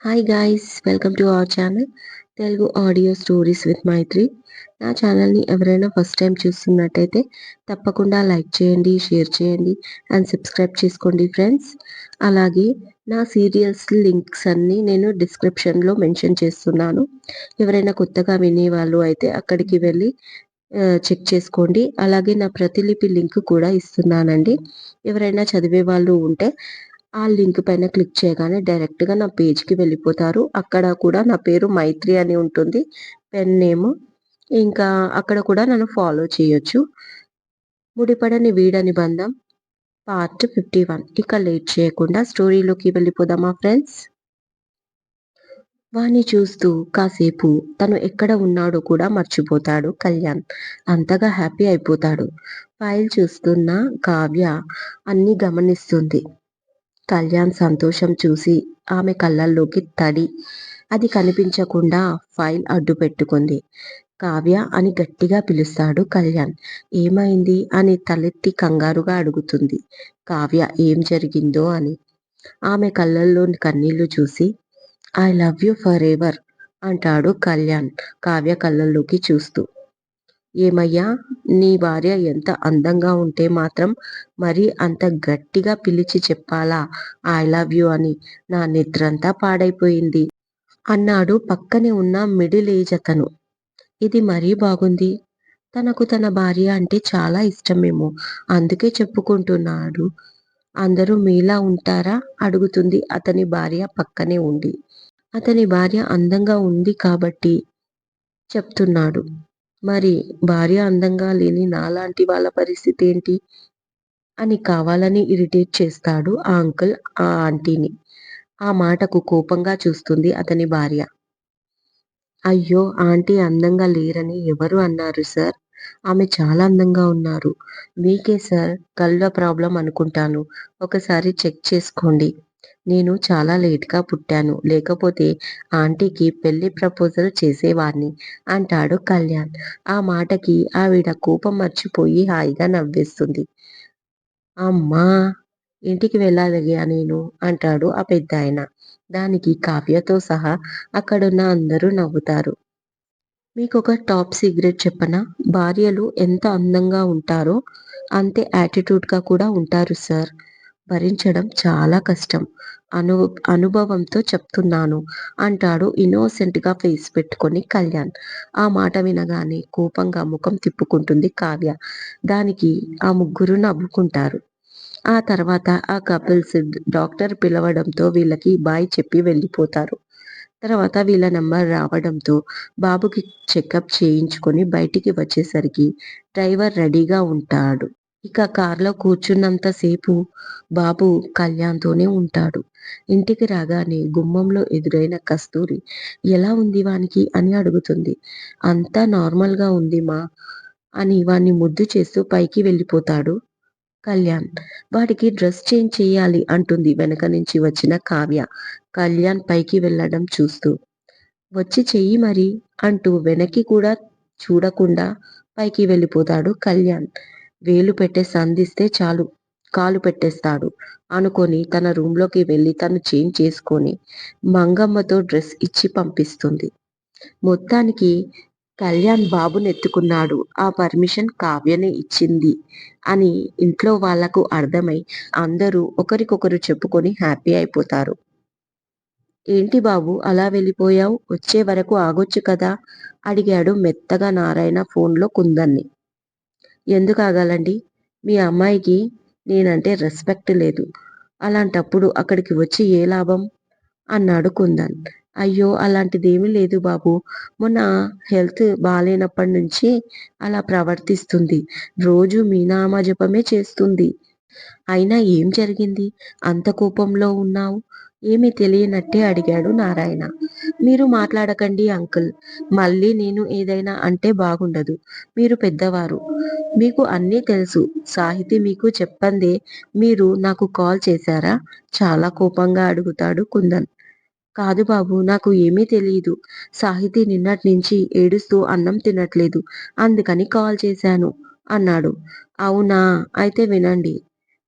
Hi guys welcome to our channel Telugu audio stories with Maithri నా ఛానల్ని ఎవరైనా first time చూస్తున్నట్టయితే తప్పకుండా లైక్ చేయండి షేర్ చేయండి అండ్ సబ్స్క్రైబ్ చేసుకోండి ఫ్రెండ్స్ అలాగే నా సీరియల్స్ లింక్స్ అన్నీ నేను డిస్క్రిప్షన్లో మెన్షన్ చేస్తున్నాను. ఎవరైనా కొత్తగా వినేవాళ్ళు అయితే అక్కడికి వెళ్ళి చెక్ చేసుకోండి. అలాగే నా ప్రతిలిపి లింక్ కూడా ఇస్తున్నానండి. ఎవరైనా చదివే వాళ్ళు ఉంటే ఆ లింక్ పైన క్లిక్ చేయగానే డైరెక్ట్గా నా పేజ్కి వెళ్ళిపోతారు. అక్కడ కూడా నా పేరు మైత్రి అని ఉంటుంది. Pen name. ఇంకా అక్కడ కూడా నన్ను ఫాలో చేయొచ్చు. ముడిపడని వీడని బంధం పార్ట్ ఫిఫ్టీ వన్. ఇక లేట్ చేయకుండా స్టోరీలోకి వెళ్ళిపోదామా ఫ్రెండ్స్. వాణ్ణి చూస్తూ కాసేపు తను ఎక్కడ ఉన్నాడో కూడా మర్చిపోతాడు కళ్యాణ్. అంతగా హ్యాపీ అయిపోతాడు. ఫైల్ చూస్తున్న కావ్య అన్ని గమనిస్తుంది. కళ్యాణ్ సంతోషం చూసి ఆమె కళ్ళల్లోకి తడి. అది కనిపించకుండా ఫైల్ అడ్డు పెట్టుకుంది. కావ్య అని గట్టిగా పిలుస్తాడు కళ్యాణ్. ఏమైంది? అని తలెత్తి కంగారుగా అడుగుతుంది. కావ్య ఏం జరిగిందో అని. ఆమె కళ్ళల్లోని కన్నీళ్ళు చూసి I love you forever అంటాడు కళ్యాణ్. కావ్య కళ్ళల్లోకి చూస్తూ ఏమయ్యా? నీ భార్య ఎంత అందంగా ఉంటే మాత్రం మరి అంత గట్టిగా పిలిచి చెప్పాలా? ఐ లవ్ యూ అని నా నిద్రంతా పాడైపోయింది. అన్నాడు పక్కనే ఉన్న మిడిల్ ఏజ్ అతను. ఇది మరీ బాగుంది. తనకు తన భార్య అంటే చాలా ఇష్టమేమో. అందుకే చెప్పుకుంటున్నాడు. అందరూ మీలా ఉంటారా? అడుగుతుంది అతని భార్య పక్కనే ఉండి. అతని భార్య అందంగా ఉంది కాబట్టి చెప్తున్నాడు. మరి భార్య అందంగా లేని నాలాంటి వాళ్ళ పరిస్థితి ఏంటి? అని కావాలని ఇరిటేట్ చేస్తాడు ఆ అంకుల్ ఆ ఆంటీని. ఆ మాటకు కోపంగా చూస్తుంది అతని భార్య. అయ్యో ఆంటీ అందంగా లేరని ఎవరు అన్నారు సార్? ఆమె చాలా అందంగా ఉన్నారు. మీకే సార్ కళ్ళ ప్రాబ్లం అనుకుంటాను. ఒకసారి చెక్ చేసుకోండి. నేను చాలా లేట్గా పుట్టాను. లేకపోతే ఆంటీకి పెళ్ళి ప్రపోజల్ చేసేవాణ్ణి అంటాడు కళ్యాణ్. ఆ మాటకి ఆవిడ కోపం మర్చిపోయి హాయిగా నవ్వేస్తుంది. అమ్మా! ఇంటికి వెళ్ళాలిగా నేను అంటాడు ఆ పెద్ద ఆయన దానికి కావ్యతో సహా అక్కడున్న అందరూ నవ్వుతారు. మీకు ఒక టాప్ సీక్రెట్ చెప్పనా? భార్యలు ఎంత అందంగా ఉంటారో అంతే యాటిట్యూడ్గా కూడా ఉంటారు సార్. భరించడం చాలా కష్టం. అను అనుభవంతో చెప్తున్నాను అంటాడు ఇన్నోసెంట్గా ఫేస్ పెట్టుకొని కళ్యాణ్. ఆ మాట వినగానే కోపంగా ముఖం తిప్పుకుంటుంది కావ్య. దానికి ఆ ముగ్గురు నవ్వుకుంటారు. ఆ తర్వాత ఆ కపుల్స్ డాక్టర్ పిలవడంతో వీళ్ళకి బాయ్ చెప్పి వెళ్ళిపోతారు. తర్వాత వీళ్ళ నెంబర్ రావడంతో బాబుకి చెకప్ చేయించుకొని బయటికి వచ్చేసరికి డ్రైవర్ రెడీగా ఉంటాడు. ఇక కార్లో కూర్చున్నంతసేపు బాబు కళ్యాణ్తోనే ఉంటాడు. ఇంటికి రాగానే గుమ్మంలో ఎదురైన కస్తూరి ఎలా ఉంది వానికి? అని అడుగుతుంది. అంతా నార్మల్గా ఉంది మా అని వాణ్ణి ముద్దు చేస్తూ పైకి వెళ్ళిపోతాడు కళ్యాణ్. వాడికి డ్రెస్ చేంజ్ చేయాలి అంటుంది వెనక నుంచి వచ్చిన కావ్య కళ్యాణ్ పైకి వెళ్ళడం చూస్తూ. వచ్చి చెయ్యి మరి అంటూ వెనక్కి కూడా చూడకుండా పైకి వెళ్ళిపోతాడు కళ్యాణ్. వేలు పెట్టే సంధిస్తే చాలు. కాలు పెట్టేస్తాడు. అనుకొని తన రూమ్లోకి వెళ్ళి తను చేంజ్ చేసుకొని మంగమ్మతో డ్రెస్ ఇచ్చి పంపిస్తుంది. మొత్తానికి కళ్యాణ్ బాబునెత్తుకున్నాడు. ఆ పర్మిషన్ కావ్యనే ఇచ్చింది అని ఇంట్లో వాళ్ళకు అర్థమై అందరూ ఒకరికొకరు చెప్పుకొని హ్యాపీ అయిపోతారు. ఏంటి బాబు అలా వెళ్ళిపోయావు? వచ్చే వరకు ఆగొచ్చు కదా? అడిగాడు మెత్తగా నారాయణ ఫోన్లో కుందన్ని. ఎందుకు ఆగాలండి మీ అమ్మాయికి నేనంటే రెస్పెక్ట్ లేదు. అలాంటప్పుడు అక్కడికి వచ్చి ఏ లాభం? అన్నాడు కుందన్. అయ్యో అలాంటిదేమీ లేదు బాబు. మొన్న హెల్త్ బాగాలేనప్పటి నుంచి అలా ప్రవర్తిస్తుంది. రోజు మీ నామజపమే చేస్తుంది. అయినా ఏం జరిగింది? అంత కోపంలో ఉన్నావు? ఏమీ తెలియనట్టే అడిగాడు నారాయణ. మీరు మాట్లాడకండి అంకుల్. మళ్ళీ నేను ఏదైనా అంటే బాగుండదు. మీరు పెద్దవారు. మీకు అన్నీ తెలుసు. సాహితి మీకు చెప్పందే. మీరు నాకు కాల్ చేశారా? చాలా కోపంగా అడుగుతాడు కుందన్. కాదు బాబు నాకు ఏమీ తెలియదు సాహితి నిన్నటి నుంచి ఏడుస్తూ అన్నం తినట్లేదు. అందుకని కాల్ చేశాను అన్నాడు. అవునా? అయితే వినండి.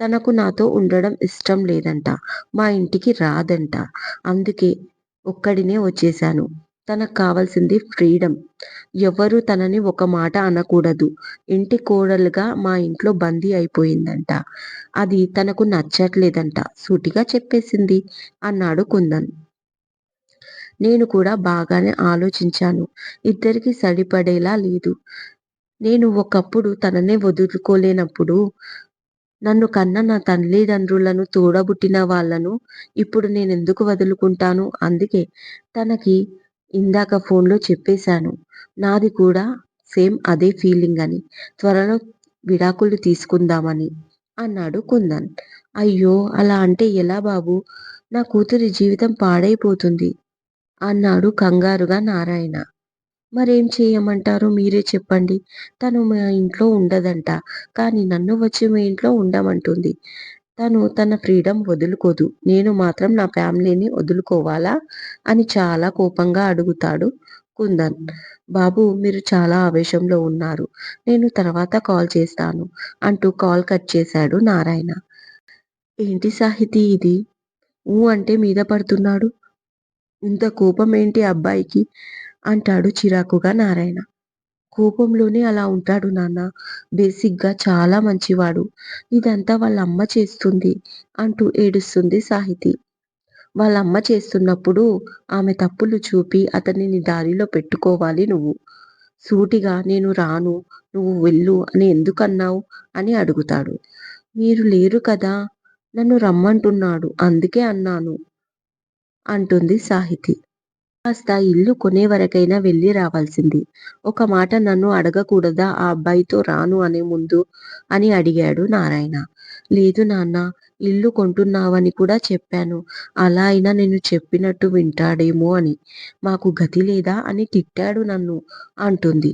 తనకు నాతో ఉండడం ఇష్టం లేదంట. మా ఇంటికి రాదంట. అందుకే ఒక్కడినే వచ్చేశాను. తనకు కావాల్సింది ఫ్రీడమ్. ఎవరు తనని ఒక మాట అనకూడదు. ఇంటి కోడలుగా మా ఇంట్లో బందీ అయిపోయిందంట. అది తనకు నచ్చట్లేదంట. సూటిగా చెప్పేసింది అన్నాడు కుందన్. నేను కూడా బాగానే ఆలోచించాను. ఇద్దరికి సరిపడేలా లేదు. నేను ఒకప్పుడు తననే వదులుకోలేనప్పుడు నన్ను కన్న నా తల్లిదండ్రులను తోడబుట్టిన వాళ్ళను ఇప్పుడు నేను ఎందుకు వదులుకుంటాను? అందుకే తనకి ఇందాక ఫోన్లో చెప్పేశాను. నాది కూడా సేమ్ అదే ఫీలింగ్ అని. త్వరలో విడాకులు తీసుకుందామని అన్నాడు కుందన్. అయ్యో అలా అంటే ఎలా బాబు? నా కూతురి జీవితం పాడైపోతుంది అన్నాడు కంగారుగా నారాయణ. మరేం చేయమంటారు? మీరే చెప్పండి. తను మా ఇంట్లో ఉండదంట. కానీ నన్ను వచ్చి మీ ఇంట్లో ఉండమంటుంది. తను తన ఫ్రీడమ్ వదులుకోదు. నేను మాత్రం నా ఫ్యామిలీని వదులుకోవాలా? అని చాలా కోపంగా అడుగుతాడు కుందన్. బాబు మీరు చాలా ఆవేశంలో ఉన్నారు. నేను తర్వాత కాల్ చేస్తాను అంటూ కాల్ కట్ చేశాడు నారాయణ. ఏంటి సాహితీ ఇది? ఊ అంటే మీద పడుతున్నాడు? ఇంత కోపం ఏంటి అబ్బాయికి? అంటాడు చిరాకుగా నారాయణ. కోపంలోనే అలా ఉంటాడు నాన్న. బేసిక్గా చాలా మంచివాడు. ఇదంతా వాళ్ళ అమ్మ చేస్తుంది అంటూ ఏడుస్తుంది సాహితి. వాళ్ళ అమ్మ చేస్తున్నప్పుడు ఆమె తప్పులు చూపి అతనిని దారిలో పెట్టుకోవాలి నువ్వు. సూటిగా నేను రాను నువ్వు వెళ్ళు అని ఎందుకన్నావు అని అడుగుతాడు. మీరు లేరు కదా నన్ను రమ్మంటున్నాడు. అందుకే అన్నాను అంటుంది సాహితి. కాస్త ఇల్లు కొనే వరకైనా వెళ్ళి రావాల్సింది. ఒక మాట నన్ను అడగకూడదా? ఆ అబ్బాయితో రాను అనే ముందు అని అడిగాడు నారాయణ. లేదు నాన్న ఇల్లు కొంటున్నావని కూడా చెప్పాను. అలా అయినా నేను చెప్పినట్టు వింటాడేమో అని. మాకు గతి లేదా అని తిట్టాడు నన్ను అంటుంది.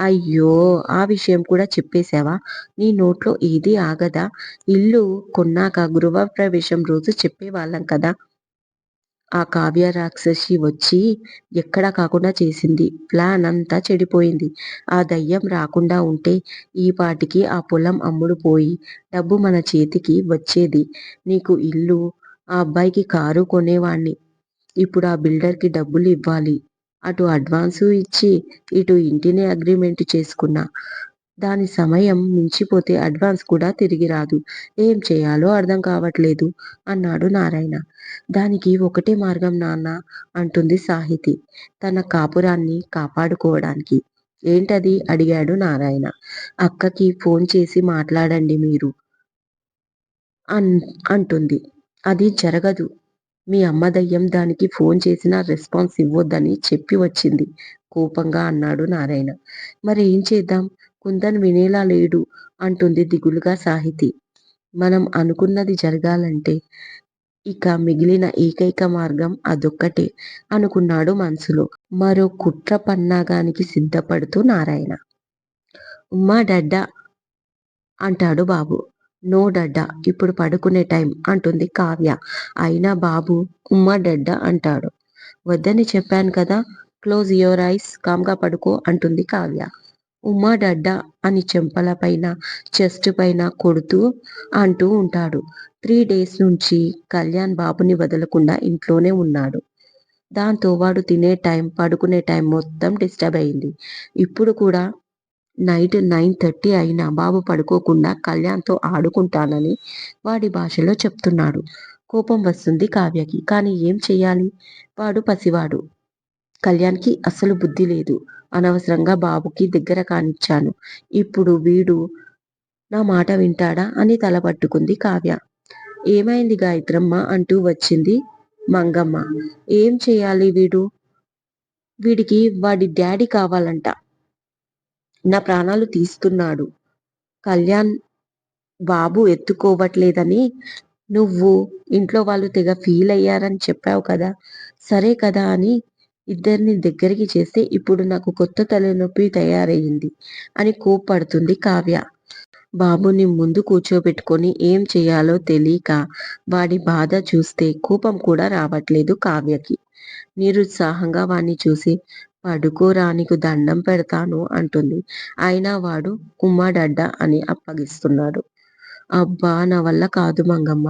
అయ్యో ఆ విషయం కూడా చెప్పేశావా? నీ నోట్లో ఏది ఆగదా? ఇల్లు కొన్నాక గృహప్రవేశం రోజు చెప్పేవాళ్ళం కదా? ఆ కావ్య రాక్షసి వచ్చి ఎక్కడా కాకుండా చేసింది. ప్లాన్ అంతా చెడిపోయింది. ఆ దయ్యం రాకుండా ఉంటే ఈ పాటికి ఆ పొలం అమ్ముడు పోయి డబ్బు మన చేతికి వచ్చేది. నీకు ఇల్లు ఆ అబ్బాయికి కారు కొనేవాణ్ణి. ఇప్పుడు ఆ బిల్డర్కి డబ్బులు ఇవ్వాలి. అటు అడ్వాన్సు ఇచ్చి ఇటు ఇంటిని అగ్రిమెంట్ చేసుకున్నా. దాని సమయం మించిపోతే అడ్వాన్స్ కూడా తిరిగి రాదు. ఏం చేయాలో అర్థం కావట్లేదు అన్నాడు నారాయణ. దానికి ఒకటే మార్గం నాన్న అంటుంది సాహితి. తన కాపురాన్ని కాపాడుకోవడానికి. ఏంటది? అడిగాడు నారాయణ. అక్కకి ఫోన్ చేసి మాట్లాడండి మీరు అన్ అంటుంది. అది జరగదు. మీ అమ్మ దయ్యం దానికి ఫోన్ చేసినా రెస్పాన్స్ ఇవ్వొద్దని చెప్పి వచ్చింది కోపంగా అన్నాడు నారాయణ. మరి ఏం చేద్దాం? కుందన్ వినేలా లేడు అంటుంది దిగులుగా సాహితి. మనం అనుకున్నది జరగాలంటే ఇక మిగిలిన ఏకైక మార్గం అదొక్కటే అనుకున్నాడు మనసులో. మరో కుట్ర పన్నాగానికి సిద్ధపడుతూ నారాయణ. ఉమ్మా డడ్డా అంటాడు బాబు. నో డడ్డా ఇప్పుడు పడుకునే టైం అంటుంది కావ్య. అయినా బాబు ఉమ్మా డడ్డా అంటాడు. వద్దని చెప్పాను కదా క్లోజ్ యువర్ ఐస్ కామ్గా పడుకో అంటుంది కావ్య. ఉమ్మా డడ్డ అని చెంపల పైన చెస్ట్ పైన కొడుతూ అంటూ ఉంటాడు. త్రీ డేస్ నుంచి కళ్యాణ్ బాబుని వదలకుండా ఇంట్లోనే ఉన్నాడు. దాంతో వాడు తినే టైం పడుకునే టైం మొత్తం డిస్టర్బ్ అయింది. ఇప్పుడు కూడా నైట్ నైన్ థర్టీ అయినా బాబు పడుకోకుండా కళ్యాణ్తో ఆడుకుంటానని వాడి భాషలో చెప్తున్నాడు. కోపం వస్తుంది కావ్యకి. కానీ ఏం చేయాలి వాడు పసివాడు. కళ్యాణ్కి అసలు బుద్ధి లేదు. అనవసరంగా బాబుకి దగ్గర కానిచ్చాను. ఇప్పుడు వీడు నా మాట వింటాడా అని తలపట్టుకుంది కావ్య. ఏమైంది గాయత్రమ్మ అంటూ వచ్చింది మంగమ్మ. ఏం చేయాలి వీడు? వీడికి వాడి డాడీ కావాలంట. నా ప్రాణాలు తీస్తున్నాడు. కళ్యాణ్ బాబు ఎత్తుకోవట్లేదని నువ్వు ఇంట్లో వాళ్ళు తెగ ఫీల్ అయ్యారని చెప్పావు కదా. సరే కదా అని ఇద్దరిని దగ్గరికి చేస్తే ఇప్పుడు నాకు కొత్త తలనొప్పి తయారయ్యింది అని కోప్పడుతుంది కావ్య. బాబుని ముందు కూర్చోబెట్టుకొని ఏం చేయాలో తెలియక వాడి బాధ చూస్తే కోపం కూడా రావట్లేదు కావ్యకి. నిరుత్సాహంగా వాణ్ణి చూసి పడుకోరా నీకు దండం పెడతాను అంటుంది. అయినా వాడు కుమ్మడడ్డ అని అప్పగిస్తున్నాడు. అబ్బా నా వల్ల కాదు మంగమ్మ.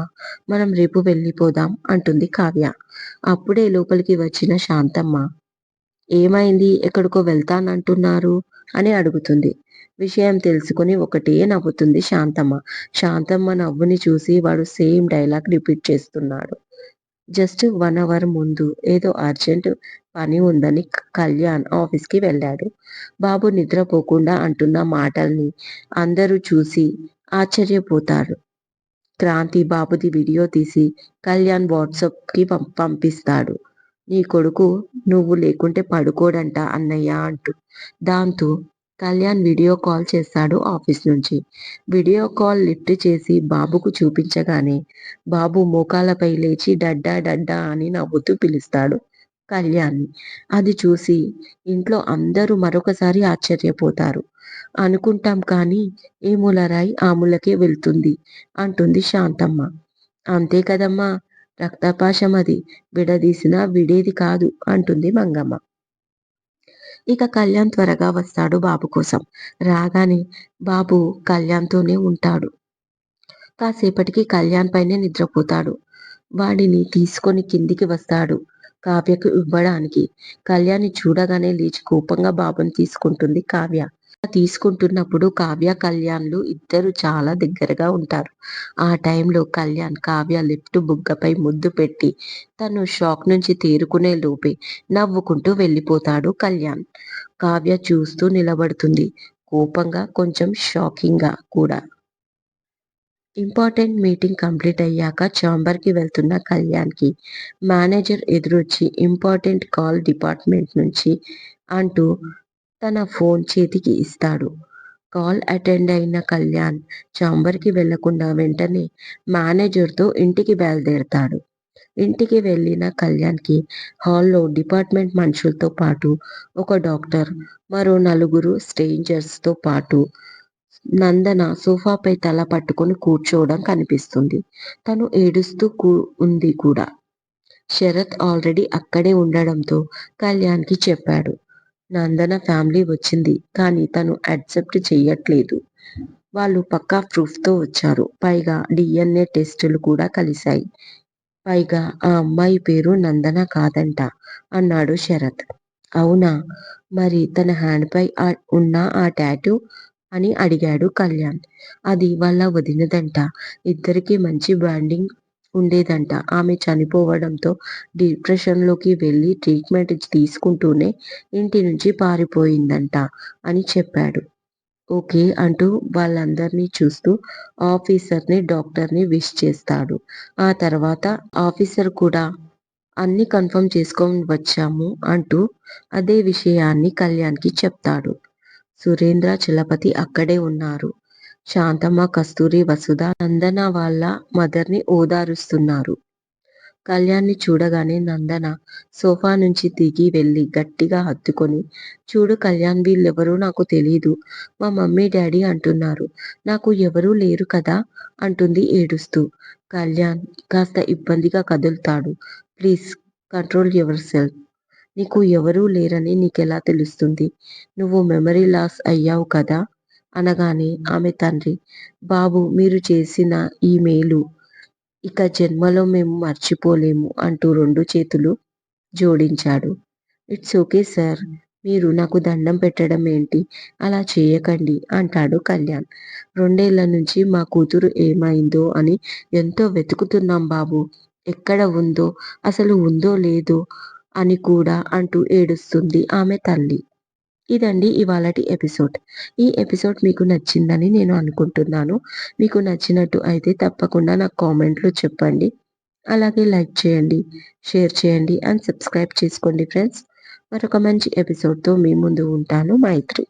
మనం రేపు వెళ్ళిపోదాం అంటుంది కావ్య. అప్పుడే లోపలికి వచ్చిన శాంతమ్మ. ఏమైంది? ఎక్కడికో వెళ్తానంటున్నారు? అని అడుగుతుంది. విషయం తెలుసుకుని ఒకటే నవ్వుతుంది శాంతమ్మ. శాంతమ్మ నవ్వుని చూసి వాడు సేమ్ డైలాగ్ రిపీట్ చేస్తున్నాడు. జస్ట్ వన్ అవర్ ముందు ఏదో అర్జెంట్ పని ఉందని కళ్యాణ్ ఆఫీస్కి వెళ్ళాడు. బాబు నిద్రపోకుండా అంటున్న మాటల్ని అందరూ చూసి ఆశ్చర్యపోతారు. క్రాంతి బాబుది వీడియో తీసి కళ్యాణ్ వాట్సాప్కి పంపిస్తాడు. నీ కొడుకు నువ్వు లేకుంటే పడుకోడంట అన్నయ్య అంటూ. దాంతో కళ్యాణ్ వీడియో కాల్ చేస్తాడు ఆఫీస్ నుంచి. వీడియో కాల్ లిఫ్ట్ చేసి బాబుకు చూపించగానే బాబు మోకాలపై లేచి డడ్డా డడ్డా అని నవ్వుతూ పిలుస్తాడు. కళ్యాణ్. అది చూసి ఇంట్లో అందరూ మరొకసారి ఆశ్చర్యపోతారు. అనుకుంటాం కానీ ఏ ములరాయి ఆ వెళ్తుంది అంటుంది శాంతమ్మ. అంతే కదమ్మా రక్తపాశం అది. విడదీసినా విడేది కాదు అంటుంది మంగమ్మ. ఇక కళ్యాణ్ త్వరగా వస్తాడు బాబు కోసం. రాగానే బాబు కళ్యాణ్తోనే ఉంటాడు. కాసేపటికి కళ్యాణ్ పైనే నిద్రపోతాడు. వాడిని తీసుకొని కిందికి వస్తాడు. కావ్యకు ఇవ్వడానికి. కళ్యాణి చూడగానే లేచి కోపంగా బాబుని తీసుకుంటుంది కావ్య. తీసుకుంటున్నప్పుడు కావ్య కళ్యాణ్లు ఇద్దరు చాలా దగ్గరగా ఉంటారు. ఆ టైంలో కళ్యాణ్ కావ్య లిఫ్ట్ బుగ్గపై ముద్దు పెట్టి తను షాక్ నుంచి తేరుకునే లోపే నవ్వుకుంటూ వెళ్ళిపోతాడు కళ్యాణ్. కావ్య చూస్తూ నిలబడుతుంది. కోపంగా కొంచెం షాకింగ్గా కూడా. ఇంపార్టెంట్ మీటింగ్ కంప్లీట్ అయ్యాక ఛాంబర్కి వెళ్తున్న కళ్యాణ్కి మేనేజర్ ఎదురొచ్చి ఇంపార్టెంట్ కాల్ డిపార్ట్మెంట్ నుంచి అంటూ తన ఫోన్ చేతికి ఇస్తాడు. కాల్ అటెండ్ అయిన కళ్యాణ్ ఛాంబర్కి వెళ్ళకుండా వెంటనే మేనేజర్తో ఇంటికి బయలుదేరతాడు. ఇంటికి వెళ్ళిన కళ్యాణ్కి హాల్లో డిపార్ట్మెంట్ మనుషులతో పాటు ఒక డాక్టర్ మరో నలుగురు స్ట్రేంజర్స్తో పాటు నందన సోఫాపై తల పట్టుకుని కూర్చోవడం కనిపిస్తుంది. తను ఏడుస్తూ కూ ఉంది కూడా. శరత్ ఆల్రెడీ అక్కడే ఉండడంతో కళ్యాణ్కి చెప్పాడు. నందన ఫ్యామిలీ వచ్చింది కానీ తను యాక్సెప్ట్ చెయ్యట్లేదు. వాళ్ళు పక్కా ప్రూఫ్తో వచ్చారు. పైగా డిఎన్ఏ టెస్టులు కూడా కలిశాయి. పైగా ఆ అమ్మాయి పేరు నందన కాదంట అన్నాడు శరత్. అవునా? మరి తన హ్యాండ్పై ఉన్న ఆ ట్యాటూ అని అడిగాడు కళ్యాణ్. అది వాళ్ళ వదినదంట. ఇద్దరికి మంచి బాండింగ్ ఉండేదంట. ఆమె చనిపోవడంతో డిప్రెషన్లోకి వెళ్ళి ట్రీట్మెంట్ తీసుకుంటూనే ఇంటి నుంచి పారిపోయిందంట అని చెప్పాడు. ఓకే అంటూ వాళ్ళందరినీ చూస్తూ ఆఫీసర్ని డాక్టర్ని విష్ చేస్తాడు. ఆ తర్వాత ఆఫీసర్ కూడా అన్ని కన్ఫర్మ్ చేసుకొని వచ్చాము అంటూ అదే విషయాన్ని కళ్యాణ్కి చెప్తాడు. సురేంద్ర చలపతి అక్కడే ఉన్నారు. శాంతమ్మ కస్తూరి వసుధ నందన వాళ్ళ మదర్ని ఓదారుస్తున్నారు. కళ్యాణ్ని చూడగానే నందన సోఫా నుంచి దిగి వెళ్ళి గట్టిగా హత్తుకొని చూడు కళ్యాణ్ వీళ్ళెవరూ నాకు తెలీదు. మా మమ్మీ డాడీ అంటున్నారు. నాకు ఎవరూ లేరు కదా? అంటుంది ఏడుస్తూ. కళ్యాణ్ కాస్త ఇబ్బందిగా కదులుతాడు. Please control yourself. నీకు ఎవరూ లేరని నీకెలా తెలుస్తుంది? నువ్వు మెమరీ లాస్ అయ్యావు కదా? అనగానే ఆమె తండ్రి బాబు మీరు చేసిన ఈ మేలు ఇక జన్మలో మేము మర్చిపోలేము అంటూ రెండు చేతులు జోడించాడు. ఇట్స్ ఓకే సార్ మీరు నాకు దండం పెట్టడం ఏంటి? అలా చేయకండి అంటాడు కళ్యాణ్. రెండేళ్ళ నుంచి మా కూతురు ఏమైందో అని ఎంతో వెతుకుతున్నాం బాబు. ఎక్కడ ఉందో అసలు ఉందో లేదో అని కూడా అంటూ ఏడుస్తుంది ఆమె తల్లి. ఇదండి ఇవాళటి ఎపిసోడ్. ఈ ఎపిసోడ్ మీకు నచ్చిందని నేను అనుకుంటున్నాను. మీకు నచ్చినట్టు అయితే తప్పకుండా నాకు కామెంట్లో చెప్పండి. అలాగే లైక్ చేయండి షేర్ చేయండి అండ్ సబ్స్క్రైబ్ చేసుకోండి ఫ్రెండ్స్. మరొక మంచి ఎపిసోడ్తో మీ ముందు ఉంటాను. మైత్రి.